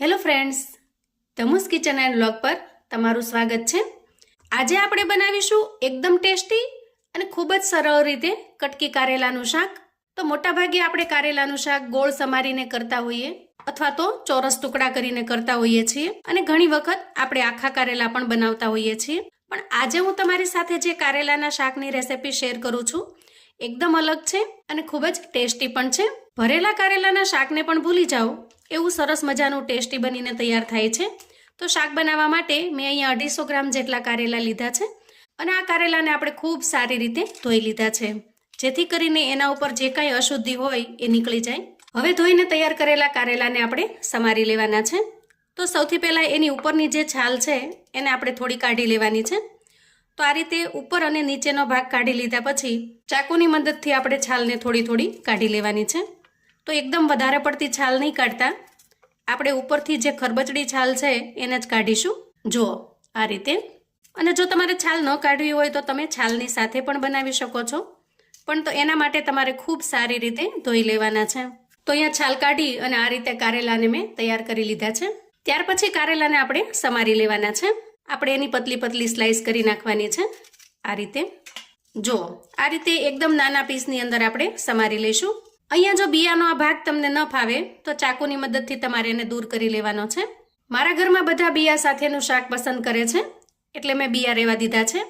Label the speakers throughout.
Speaker 1: Hello friends Dhamus kitchen and blog પર તમારું સ્વાગત છે. આજે આપણે બનાવીશું એકદમ ટેસ્ટી અને ખૂબ જ સરળ રીતે કટકી કારેલાનું શાક. તો મોટાભાગે આપણે કારેલાનું શાક ગોળ સમારીને કરતા હોઈએ અથવા તો ચોરસ ટુકડા કરીને કરતા હોઈએ છીએ અને ઘણી વખત આપણે આખા કારેલા પણ બનાવતા હોઈએ છીએ. પણ આજે હું તમારી સાથે જે કારેલાના શાકની રેસિપી શેર કરું છું એકદમ અલગ છે અને ખૂબ જ ટેસ્ટી પણ છે. ભરેલા કારેલાના શાકને પણ ભૂલી જાઓ. એવું સરસ મજાનું ટેસ્ટી બનીને તૈયાર થાય છે. તો શાક બનાવવા માટે મેં અહીંયા અઢીસો ગ્રામ જેટલા કારેલા લીધા છે અને આ કારેલાને આપણે ખૂબ સારી રીતે ધોઈ લીધા છે. જેથી કરીને એના ઉપર જે કાંઈ અશુદ્ધિ હોય એ નીકળી જાય. હવે ધોઈને તૈયાર કરેલા કારેલાને આપણે સમારી લેવાના છે. તો સૌથી પહેલાં એની ઉપરની જે છાલ છે એને આપણે થોડી કાઢી લેવાની છે. તો આ રીતે ઉપર અને નીચેનો ભાગ કાઢી લીધા પછી ચાકુની મદદથી આપણે છાલને થોડી થોડી કાઢી લેવાની છે. તો એકદમ વધારે પડતી છાલ નહીં કાઢતા. આપણે ઉપરથી જે ખરબચડી છાલ છે એને જ કાઢીશું. જુઓ, આ રીતે. અને જો તમારે છાલ ન કાઢવી હોય તો તમે છાલની સાથે પણ બનાવી શકો છો. પણ તો એના માટે તમારે ખૂબ સારી રીતે ધોઈ લેવાના છે. તો અહીંયા છાલ કાઢી અને આ રીતે કારેલાને મેં તૈયાર કરી લીધા છે. ત્યાર પછી કારેલાને આપણે સમારી લેવાના છે. આપણે એની પતલી પતલી સ્લાઇસ કરી નાખવાની છે. આ રીતે. જો, આ રીતે એકદમ નાના પીસની અંદર આપણે સમારી લઈશું. અહીંયા જો બિયાનો આ ભાગ તમને ન ફાવે, તો ચાકુની મદદથી તમારે એને દૂર કરી લેવાનો છે. મારા ઘરમાં બધા બિયા સાથેનું શાક પસંદ કરે છે. એટલે મેં બિયા રહેવા દીધા છે.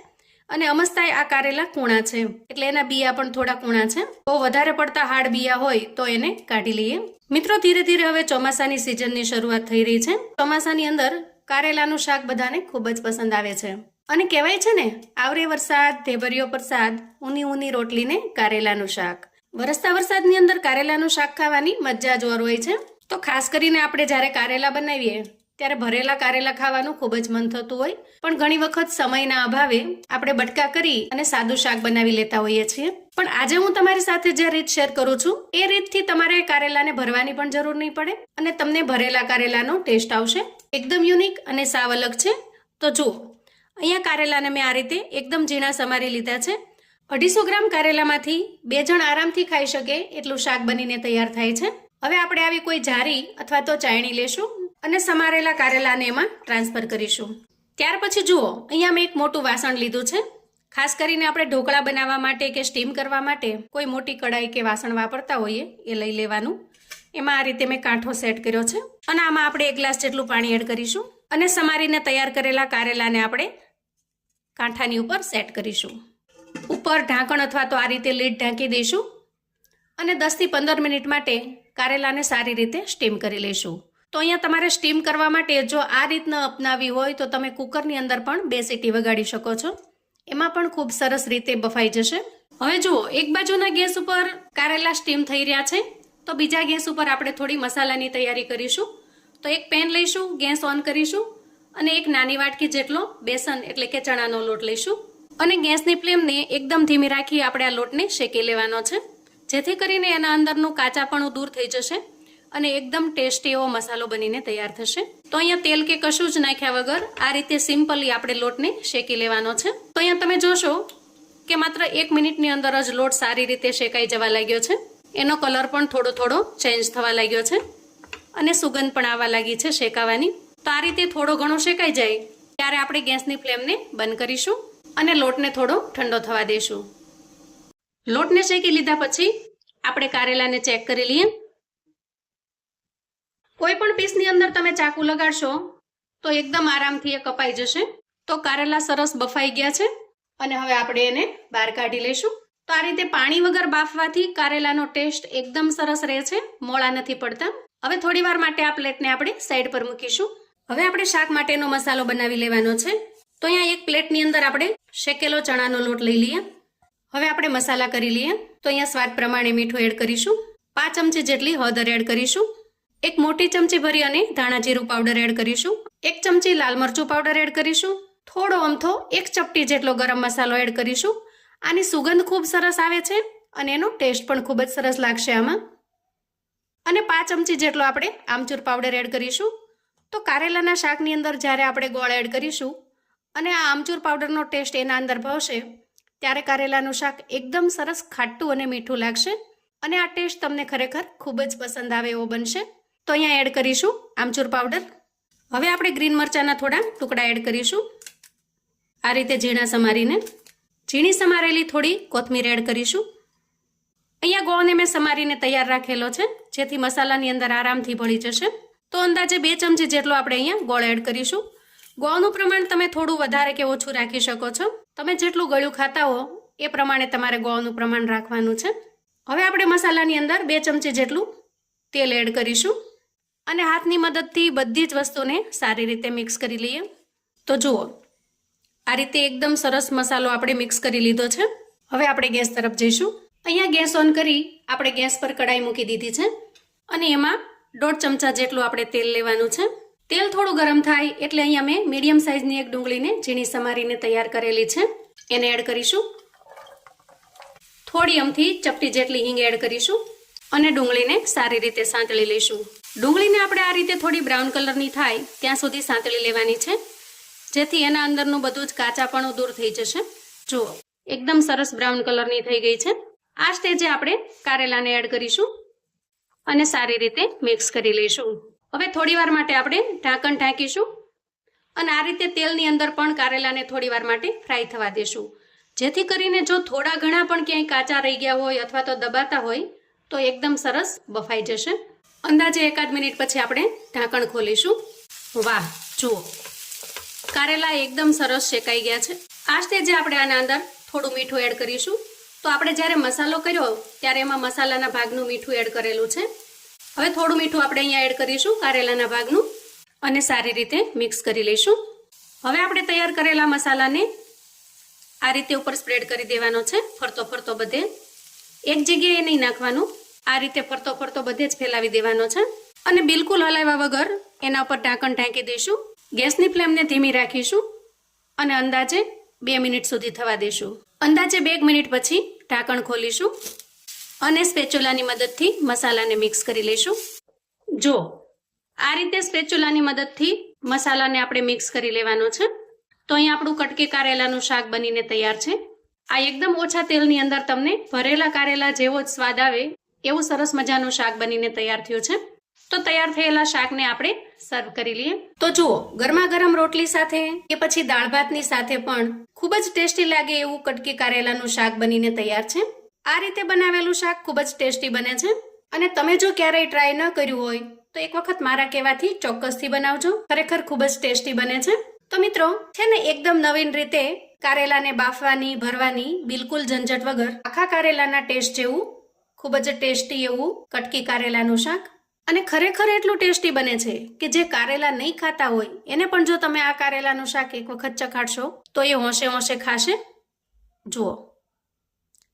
Speaker 1: અને અમસ્તાય આ કારેલા કૂણા છે. એટલે એના બિયા પણ થોડા કૂણા છે. બહુ વધારે પડતા હાર્ડ બિયા હોય, તો એને કાઢી લઈએ. મિત્રો, ધીરે ધીરે હવે ચોમાસાની સિઝનની શરૂઆત થઈ રહી છે. ચોમાસાની અંદર કારેલાનું શાક બધાને ખૂબ જ પસંદ આવે છે. અને કહેવાય છે ને, આવરે વરસાદ ઢેબરિયો પ્રસાદ ઊની ઊની રોટલીને કારેલાનું શાક. વરસતા વરસાદની અંદર કારેલાનું શાક ખાવાની મજા જ હોય છે. તો ખાસ કરીને આપણે જ્યારે કારેલા બનાવીએ, ત્યારે ભરેલા કારેલા ખાવાનું ખૂબ જ મન થતું હોય. પણ ઘણી વખત સમયના અભાવે આપણે બટકા કરી અને સાદું શાક બનાવી લેતા હોઈએ છીએ. પણ આજે હું તમારી સાથે જે રીત શેર કરું છું, એ રીતથી તમારે કારેલાને ભરવાની પણ જરૂર નહીં પડે અને તમને ભરેલા કારેલાનો ટેસ્ટ આવશે. એકદમ યુનિક અને સાવ અલગ છે. તો જુઓ, અહીંયા કારેલાને મેં આ રીતે એકદમ ઝીણા સમારી લીધા છે. અઢીસો ગ્રામ કારેલામાંથી બે જણ આરામથી ખાઈ શકે એટલું શાક બનીને તૈયાર થાય છે. હવે આપણે આવી કોઈ જારી અથવા તો ચાયણી લેશું અને સમારેલા કારેલાને એમાં ટ્રાન્સફર કરીશું. ત્યાર પછી જુઓ, અહીંયા મેં એક મોટું વાસણ લીધું છે. ખાસ કરીને આપણે ઢોકળા બનાવવા માટે કે સ્ટીમ કરવા માટે કોઈ મોટી કડાઈ કે વાસણ વાપરતા હોઈએ એ લઈ લેવાનું. એમાં આ રીતે મેં કાંઠો સેટ કર્યો છે. અને આમાં આપણે એક ગ્લાસ જેટલું પાણી એડ કરીશું. અને સમારીને તૈયાર કરેલા કારેલાને આપણે કાંઠાની ઉપર સેટ કરીશું. ઉપર ઢાંકણ અથવા તો આ રીતે લીડ ઢાંકી દઈશું. અને દસથી પંદર મિનિટ માટે કારેલાને સારી રીતે સ્ટીમ કરી લઈશું. તો અહીંયા તમારે સ્ટીમ કરવા માટે જો આ રીતના અપનાવી હોય તો તમે કુકરની અંદર પણ બે સીટી વગાડી શકો છો. એમાં પણ ખૂબ સરસ રીતે બફાઈ જશે. હવે જુઓ, એક બાજુના ગેસ ઉપર કારેલા સ્ટીમ થઈ રહ્યા છે. તો બીજા ગેસ ઉપર આપણે થોડી મસાલાની તૈયારી કરીશું. તો એક પેન લઈશું, ગેસ ઓન કરીશું અને એક નાની વાટકી જેટલો બેસન એટલે કે ચણાનો લોટ લઈશું. અને ગેસની ફ્લેમને એકદમ ધીમી રાખી આપણે આ લોટને શેકી લેવાનો છે. જેથી કરીને એના અંદરનું કાચાપણું દૂર થઈ જશે અને એકદમ ટેસ્ટી એવો મસાલો બનીને તૈયાર થશે. તો અહીંયા તેલ કે કશું જ નાખ્યા વગર આ રીતે સિમ્પલી આપણે લોટને શેકી લેવાનો છે. તો અહીંયા તમે જોશો કે માત્ર એક મિનિટની અંદર જ લોટ સારી રીતે શેકાઈ જવા લાગ્યો છે. એનો કલર પણ થોડો થોડો ચેન્જ થવા લાગ્યો છે અને સુગંધ પણ આવવા લાગી છે શેકાવાની. તો આ રીતે થોડો ઘણો શેકાઈ જાય ત્યારે આપણે ગેસની ફ્લેમને બંધ કરીશું અને લોટને થોડો ઠંડો થવા દઈશું લોટને શેકી લીધા પછી આપણે કારેલાને ચેક કરી લઈએ. કોઈ પણ પીસની અંદર તમે ચાકુ લગાડશો તો એકદમ આરામથી એ કપાઈ જશે. તો કારેલા સરસ બફાઈ ગયા છે અને હવે આપણે એને બહાર કાઢી લઈશું. તો આ રીતે પાણી વગર બાફવાથી કારેલાનો ટેસ્ટ એકદમ સરસ રહે છે, મોળા નથી પડતા. હવે થોડી વાર માટે આ પ્લેટને આપણે સાઈડ પર મૂકીશું. હવે આપણે શાક માટેનો મસાલો બનાવી લેવાનો છે. તો અહીંયા એક પ્લેટની અંદર આપણે શેકેલો ચણાનો લોટ લઈ લઈએ. હવે આપણે મસાલા કરી લઈએ. તો અહીંયા સ્વાદ પ્રમાણે મીઠું એડ કરીશું. પાંચ ચમચી જેટલી હળદર એડ કરીશું. એક મોટી ચમચી ભરી અને ધાણા જીરું પાવડર એડ કરીશું. એક ચમચી લાલ મરચું પાવડર એડ કરીશું. થોડો અમથો એક ચપટી જેટલો ગરમ મસાલો એડ કરીશું. આની સુગંધ ખૂબ સરસ આવે છે અને એનો ટેસ્ટ પણ ખૂબ જ સરસ લાગશે આમાં. અને પાંચ ચમચી જેટલો આપણે આમચૂર પાવડર એડ કરીશું. તો કારેલાના શાકની અંદર જ્યારે આપણે ગોળ એડ કરીશું અને આ આમચૂર પાવડરનો ટેસ્ટ એના અંદર ભાવશે, ત્યારે કારેલાનું શાક એકદમ સરસ ખાટું અને મીઠું લાગશે અને આ ટેસ્ટ તમને ખરેખર ખૂબ જ પસંદ આવે એવો બનશે. તો અહીંયા એડ કરીશું આમચૂર પાવડર હવે આપણે ગ્રીન મરચાંના થોડા ટુકડા એડ કરીશું. આ રીતે ઝીણા સમારીને ઝીણી સમારેલી થોડી કોથમીર એડ કરીશું. અહીંયા ગોળને મેં સમારીને તૈયાર રાખેલો છે, જેથી મસાલાની અંદર આરામથી ભળી જશે. તો અંદાજે બે ચમચી જેટલો આપણે અહીંયા ગોળ એડ કરીશું. ગોળનું પ્રમાણ તમે થોડું વધારે કે ઓછું રાખી શકો છો. તમે જેટલું ગળ્યું ખાતા હો, એ પ્રમાણે તમારે ગોળનું પ્રમાણ રાખવાનું છે. હવે આપણે મસાલાની અંદર બે ચમચી જેટલું તેલ એડ કરીશું. અને હાથની મદદથી બધી જ વસ્તુને સારી રીતે મિક્સ કરી લઈએ. તો જુઓ આ રીતે એકદમ સરસ મસાલો આપણે મિક્સ કરી લીધો છે. હવે આપણે ગેસ તરફ જઈશું. અહીંયા ગેસ ઓન કરી આપણે ગેસ પર કડાઈ મૂકી દીધી છે. અને એમાં દોઢ ચમચા જેટલું આપણે તેલ લેવાનું છે. તેલ થોડું ગરમ થાય એટલે અહીંયા મેં મીડિયમ સાઇઝની એક ડુંગળીને ઝીણી સમારીને તૈયાર કરેલી છે. એને એડ કરીશું. થોડી અમથી ચપટી જેટલી હિંગ એડ કરીશું અને ડુંગળીને સારી રીતે સાંતળી લઈશું. ડુંગળીને આપણે આ રીતે થોડી બ્રાઉન કલરની થાય ત્યાં સુધી સાંતળી લેવાની છે. જેથી એના અંદરનું બધું જ કાચાપણું દૂર થઈ જશે. જુઓ, એકદમ સરસ બ્રાઉન કલરની થઈ ગઈ છે. આ સ્ટેજે આપણે કારેલાને એડ કરીશું અને સારી રીતે મિક્સ કરી લઈશું. હવે થોડીવાર માટે આપણે ઢાંકણ ઢાંકીશું અને આ રીતે તેલની અંદર પણ કારેલાને થોડીવાર માટે ફ્રાય થવા દેશું. જેથી કરીને જો થોડા ઘણા પણ ક્યાંય કાચા રહી ગયા હોય અથવા તો દબાતા હોય, તો એકદમ સરસ બફાઈ જશે. અંદાજે એકાદ મિનિટ પછી આપણે ઢાંકણ ખોલીશું. વાહ, જુઓ કારેલા એકદમ સરસ શેકાઈ ગયા છે. આ સ્ટેજે આપણે આના અંદર થોડું મીઠું એડ કરીશું. તો આપણે જ્યારે મસાલો કર્યો ત્યારે એમાં મસાલાના ભાગનું મીઠું એડ કરેલું છે. હવે થોડું મીઠું આપણે અહીંયા એડ કરીશું કારેલાના ભાગનું અને સારી રીતે મિક્સ કરી લઈશું. હવે આપણે તૈયાર કરેલા મસાલાને આ રીતે ઉપર સ્પ્રેડ કરી દેવાનો છે. ફરતો ફરતો બધે. એક જગ્યાએ નહીં નાખવાનું. આ રીતે ફરતો ફરતો બધે જ ફેલાવી દેવાનો છે. અને બિલકુલ હલાવ્યા વગર એના ઉપર ઢાંકણ ઢાંકી દઈશું. ગેસની ફ્લેમને ધીમી રાખીશું અને અંદાજે બે મિનિટ સુધી થવા દઈશું અંદાજે બે મિનિટ પછી ઢાંકણ ખોલીશું અને સ્પેચ્યુલાની મદદથી મસાલાને મિક્સ કરી લઈશું. જો, આ રીતે સ્પેચ્યુલાની મદદથી મસાલાને આપણે મિક્સ કરી લેવાનો છે, તો અહીં આપણું કટકે કારેલાનું શાક બનીને તૈયાર છે. આ એકદમ ઓછા તેલની અંદર તમને ભરેલા કારેલા જેવો જ સ્વાદ આવે એવું સરસ મજાનું શાક બનીને તૈયાર થયું છે. તો તૈયાર થયેલા શાકને આપણે સર્વ કરી લઈએ. તો જુઓ ગરમા ગરમ રોટલી સાથે કે પછી દાળ ભાતની સાથે પણ ખૂબ જ ટેસ્ટી લાગે એવું કટકી કારેલાનું શાક બનીને તૈયાર છે. આ રીતે બનાવેલું શાક ખૂબ જ ટેસ્ટી બને છે. અને તમે જો ક્યારેય ટ્રાય ન કર્યું હોય, તો એક વખત મારા કહેવાથી ચોક્કસથી બનાવજો. ખરેખર ખૂબ જ ટેસ્ટી બને છે. તો મિત્રો, છે ને એકદમ નવીન રીતે કારેલાને બાફવાની, ભરવાની બિલકુલ ઝંઝટ વગર આખા કારેલાના ટેસ્ટ જેવું, ખૂબ જ ટેસ્ટી એવું કટકી કારેલાનું શાક અને ખરેખર એટલું ટેસ્ટી બને છે કે જે કારેલા નહીં ખાતા હોય, એને પણ જો તમે આ કારેલાનું શાક એક વખત ચખાડશો, તો એ હોંશે હોંશે ખાશે. જુઓ.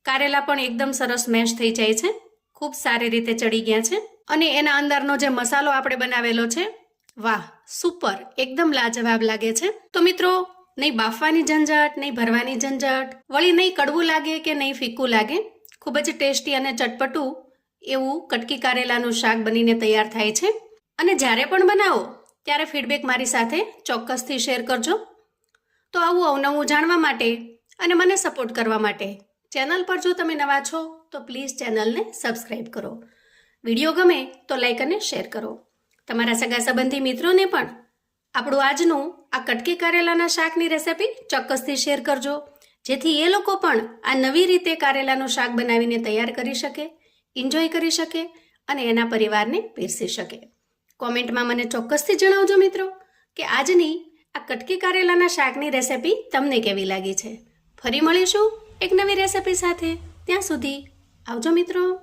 Speaker 1: કારેલા પણ એકદમ સરસ મેશ થઈ જાય છે. ખૂબ સારી રીતે ચડી ગયા છે. અને એના અંદરનો જે મસાલો આપણે બનાવેલો છે, વાહ, સુપર, એકદમ લાજવાબ લાગે છે. તો મિત્રો, નહીં બાફવાની ઝંઝટ, નહીં ભરવાની ઝંઝટ, વળી નહીં કડવું લાગે કે નહીં ફીકું લાગે, ખૂબ જ ટેસ્ટી અને ચટપટું એવું કટકી કારેલાનું શાક બનીને તૈયાર થાય છે. અને જ્યારે પણ બનાવો, ત્યારે ફીડબેક મારી સાથે ચોક્કસથી શેર કરજો. તો આવું અવનવું જાણવા માટે અને મને સપોર્ટ કરવા માટે ચેનલ પર જો તમે નવા છો, તો પ્લીઝ ચેનલને સબસ્ક્રાઈબ કરો. વીડિયો ગમે તો લાઈક અને શેર કરો. તમારા સગા સંબંધી મિત્રોને પણ આપણું આજનું આ કટકી કારેલાના શાકની રેસિપી ચોક્કસથી શેર કરજો. જેથી એ લોકો પણ આ નવી રીતે કારેલાનું શાક બનાવીને તૈયાર કરી શકે. એન્જોય કરી શકે અને એના પરિવારને પીરસી શકે. કોમેન્ટમાં મને ચોક્કસથી જણાવજો મિત્રો કે આજની આ કટકી કારેલાના શાકની રેસિપી તમને કેવી લાગી છે. ફરી મળીશું એક નવી રેસિપી સાથે. ત્યાં સુધી આવજો મિત્રો.